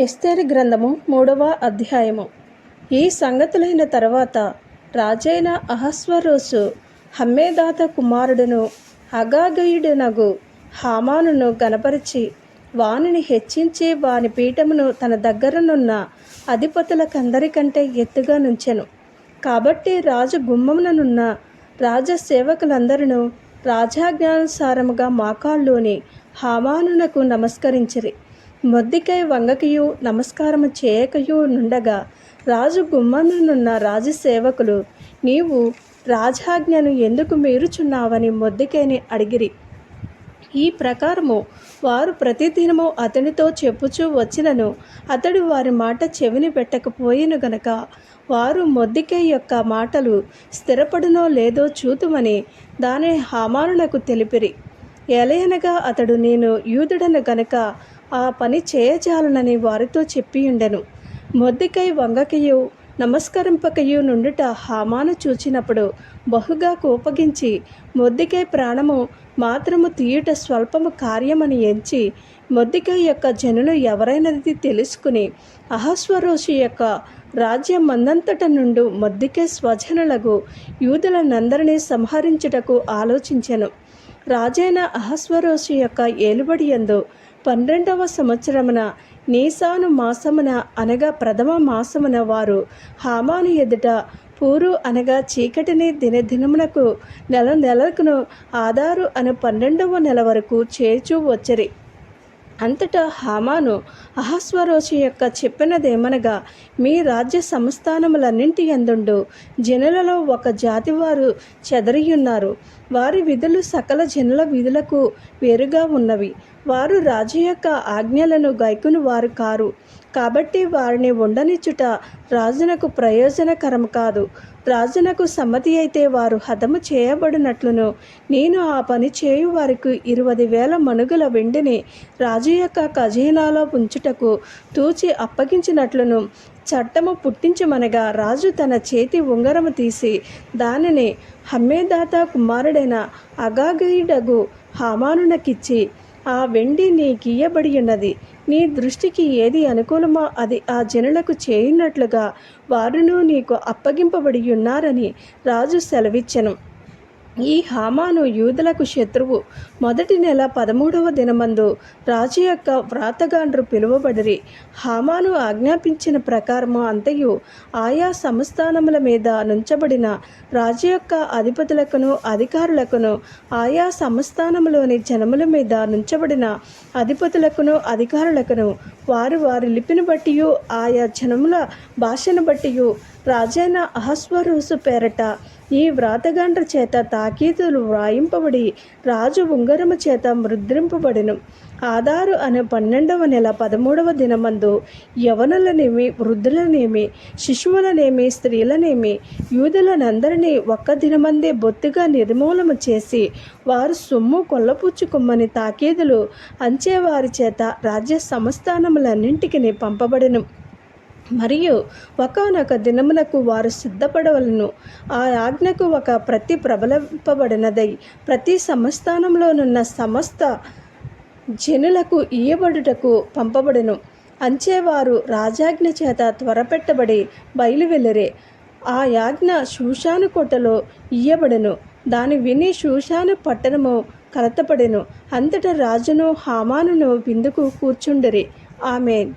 ఎస్తేరి గ్రంథము మూడవ అధ్యాయము. ఈ సంగతులైన తర్వాత రాజైన అహస్వరోసు హమ్మేదాత కుమారుడును అగాగయుడునగు హామానును గనపరిచి వానిని హెచ్చించి వాని పీఠమును తన దగ్గరనున్న అధిపతులకందరికంటే ఎత్తుగా నుంచెను. కాబట్టి రాజు గుమ్మముననున్న రాజసేవకులందరూ రాజాజ్ఞానుసారముగా మాకాళ్ళుని హామానునకు నమస్కరించిరి. మొద్దికై వంగకయు నమస్కారము చేయకయు నుండగా రాజు గుమ్మనున్న రాజసేవకులు నీవు రాజాజ్ఞను ఎందుకు మీరుచున్నావని మొద్దికైని అడిగిరి. ఈ ప్రకారము వారు ప్రతిదినము అతనితో చెప్పుచూ వచ్చినను అతడు వారి మాట చెవిని పెట్టకపోయిను గనక వారు మొద్దికే యొక్క మాటలు స్థిరపడునో లేదో చూతుమని దాని హామానులకు తెలిపిరి. ఎలయనగా అతడు నేను యూదుడను గనక ఆ పని చేయజాలనని వారితో చెప్పియుండెను మొద్దికై వంగకయు నమస్కరింపకయు నుండుట హామాను చూచినప్పుడు బహుగా కోపగించి మొద్దికై ప్రాణము మాత్రము తీయుట స్వల్పము కార్యమని ఎంచి మొద్దికై యొక్క జనులు ఎవరైనది తెలుసుకుని అహస్వరోషి యొక్క రాజ్యం మందంతట నుండు మొద్దికే స్వజనులకు యూదులనందరినీ సంహరించుటకు ఆలోచించెను. రాజైన అహస్వరోషి యొక్క ఏలుబడి యందు పన్నెండవ సంవత్సరమున నీసాను మాసమున అనగా ప్రథమ మాసమున వారు హామాను ఎదుట పూరు అనగా చీకటిని దినదినమునకు నెల నెలకును ఆధారు అను పన్నెండవ నెల వరకు చేర్చు వచ్చరి. అంతటా హామాను అహస్వరోషి యొక్క చెప్పినదేమనగా మీ రాజ్య సంస్థానములన్నింటి ఎందుండు జనులలో ఒక జాతి వారు చెదరియున్నారు. వారి విధులు సకల జనుల విధులకు వేరుగా ఉన్నవి. వారు రాజు యొక్క ఆజ్ఞలను గైకును వారు కారు. కాబట్టి వారిని ఉండనిచ్చుట రాజునకు ప్రయోజనకరం కాదు. రాజునకు సమ్మతి అయితే వారు హతము చేయబడినట్లును. నేను ఆ పని చేయు వారికి ఇరవై వేల మనుగుల వెండిని రాజు యొక్క ఖజీనాలో ఉంచుటకు తూచి అప్పగించినట్లును. చట్టము పుట్టించమనగా రాజు తన చేతి ఉంగరము తీసి దానిని హమ్మేదాత కుమారుడైన అగాగీడగు హామానునకిచ్చి ఆ వెండి నీ ఉన్నది నీ దృష్టికి ఏది అనుకూలమో అది ఆ జనులకు చేయున్నట్లుగా వారును నీకు అప్పగింపబడి ఉన్నారని రాజు సెలవిచ్చెను. ఈ హామాను యూదులకు శత్రువు. మొదటి నెల పదమూడవ దినమందు రాజు యొక్క వ్రాతగాండ్రు పిలువబడిరి. హామాను ఆజ్ఞాపించిన ప్రకారము అంతయు ఆయా సంస్థానముల మీద నుంచబడిన రాజు యొక్క అధిపతులకును అధికారులకును ఆయా సంస్థానములోని జనముల మీద నుంచబడిన అధిపతులకును అధికారులకును వారు వారి లిపిని బట్టి ఆయా జనముల భాషను బట్టి రాజైన అహస్వరూసు పేరట ఈ వ్రాతగాండ్ర చేత తాకీదులు వ్రాయింపబడి రాజు ఉంగరము చేత ముద్రింపబడిను. ఆధారు అనే పన్నెండవ నెల పదమూడవ దినమందు యవనులనేమి వృద్ధులనేమి శిశువులనేమి స్త్రీలనేమి యూదులనందరినీ ఒక్క దినమందే బొత్తుగా నిర్మూలన చేసి వారు సొమ్ము కొల్లపుచ్చుకొమ్మని తాకీదులు అంచేవారి చేత రాజ్య సంస్థానములన్నింటికి పంపబడెను. మరియు ఒకనొక దినమునకు వారు సిద్ధపడవలను. ఆ ఆజ్ఞకు ఒక ప్రతి ప్రబలింపబడినదై ప్రతి సంస్థానంలోనున్న సమస్త జనులకు ఇయ్యబడుటకు పంపబడును. అంచేవారు రాజాజ్ఞ చేత త్వరపెట్టబడి బయలువెళ్ళరే ఆ యాజ్ఞ శూషాను కొట్టలో ఇయ్యబడెను. దాని విని శూషాను పట్టణము కలతపడెను. అంతటా రాజును హామానును విందుకు కూర్చుండరి. ఆమెన్.